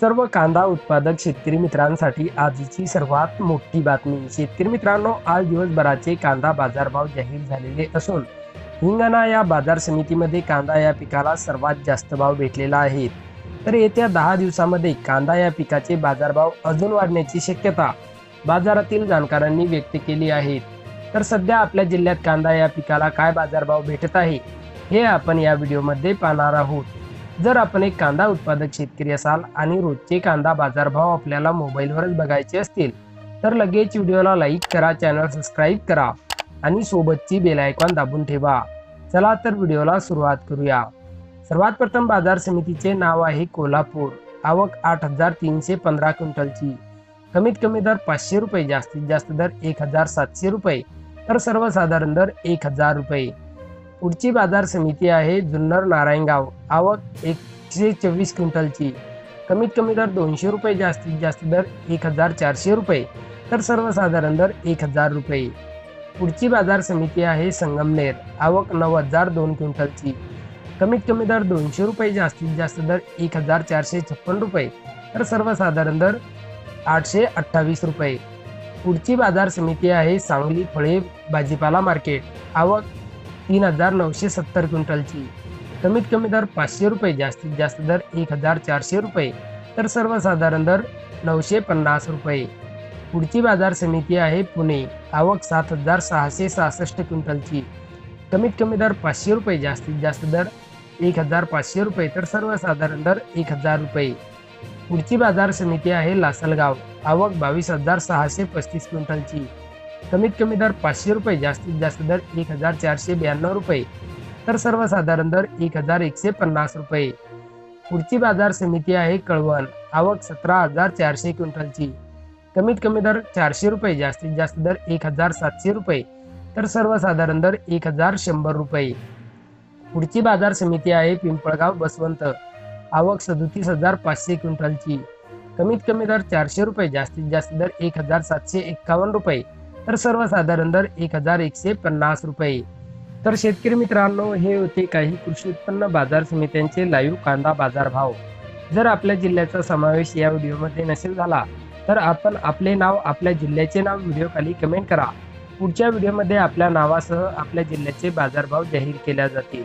सर्व कांदा उत्पादक शेतकरी मित्रांसाठी आजची सर्वात मोठी बातमी. शेतकरी मित्रांनो आज दिवसभराचे कांदा बाजारभाव जाहीर झालेले असून हिंगणा या बाजार समितीमध्ये कांदा या पिकाला सर्वात जास्त भाव भेटलेला आहे. तर येत्या दहा दिवसामध्ये कांदा या पिकाचे बाजारभाव अजून वाढण्याची शक्यता बाजारातील जाणकारांनी व्यक्त केली आहे. तर सध्या आपल्या जिल्ह्यात कांदा या पिकाला काय बाजारभाव भेटत आहे हे आपण या व्हिडिओमध्ये पाहणार आहोत. जर आपण एक कांदा उत्पादक शेतकरी असाल आणि रोजचे कांदा बाजारभाव आपल्याला मोबाईलवरच बघायचे असतील तर लगेच व्हिडिओला लाईक करा चॅनल सबस्क्राईब करा आणि सोबतची बेल आयकॉन दाबून ठेवा. चला तर व्हिडिओला सुरुवात करूया. सर्वात प्रथम बाजार समितीचे नाव आहे कोल्हापूर. आवक आठ हजार तीनशे पंधरा क्विंटलची. कमीत कमी दर पाचशे रुपये जास्तीत जास्त दर एक हजार सातशे रुपये तर सर्वसाधारण दर एक हजार रुपये. पुढची बाजार समिती आहे जुन्नर नारायणगाव. आवक एकशे चोवीस क्विंटलची. कमीत कमी दर दोनशे रुपये जास्तीत जास्त दर एक हजार चारशे रुपये तर सर्वसाधारण दर एक हजार रुपये. पुढची बाजार समिती आहे संगमनेर. आवक नऊ हजार दोन क्विंटलची. कमीत कमी दर दोनशे रुपये जास्तीत जास्त दर एक हजार चारशे छप्पन रुपये तर सर्वसाधारण दर आठशे अठ्ठावीस रुपये. पुढची बाजार समिती आहे सांगली फळे भाजीपाला मार्केट. आवक तीन हजार नऊशे सत्तर क्विंटलची. कमीत कमी दर पाचशे रुपये जास्तीत जास्त दर एक हजार चारशे रुपये. तर सर्वसाधारण दर नऊशे पन्नास रुपये. पुढची बाजार समिती आहे पुणे. आवक सात हजार सहाशे सहासष्ट क्विंटलची. कमीत कमी दर पाचशे रुपये जास्तीत जास्त दर एक हजार पाचशे रुपये. तर सर्वसाधारण दर एक हजार रुपये. पुढची बाजार समिती आहे लासलगाव. आवक बावीस हजार सहाशे पस्तीस क्विंटलची. कमीत कमी दर पाचशे रुपये जास्तीत जास्त दर एक हजार चारशे ब्याण्णव रुपये. तर सर्वसाधारण दर एक हजार एकशे पन्नास रुपये. पुढची बाजार समिती आहे कळवण. आवक सतरा हजार चारशे क्विंटलची. कमीत कमी दर चारशे रुपये जास्तीत जास्त दर एक हजार सातशे रुपये. तर सर्वसाधारण दर एक हजार शंभर रुपये. पुढची बाजार समिती आहे पिंपळगाव बसवंत. आवक सदोतीस हजार पाचशे क्विंटलची. कमीत कमी दर चारशे रुपये जास्तीत जास्त दर एक हजार सातशे एक्कावन्न रुपये. तर सर्वसाधारण दर एक हजार एकशे पन्नास रुपये. तर शेतकरी मित्रांनो हे होते काही कृषी उत्पन्न बाजार समित्यांचे लाईव्ह कांदा बाजार भाव जर आपल्या जिल्ह्याचा समावेश या व्हिडिओमध्ये नसेल झाला तर आपण आपले नाव आपल्या जिल्ह्याचे नाव व्हिडिओ खाली कमेंट करा. पुढच्या व्हिडिओमध्ये आपल्या नावासह आपल्या जिल्ह्याचे बाजारभाव जाहीर केल्या जातील.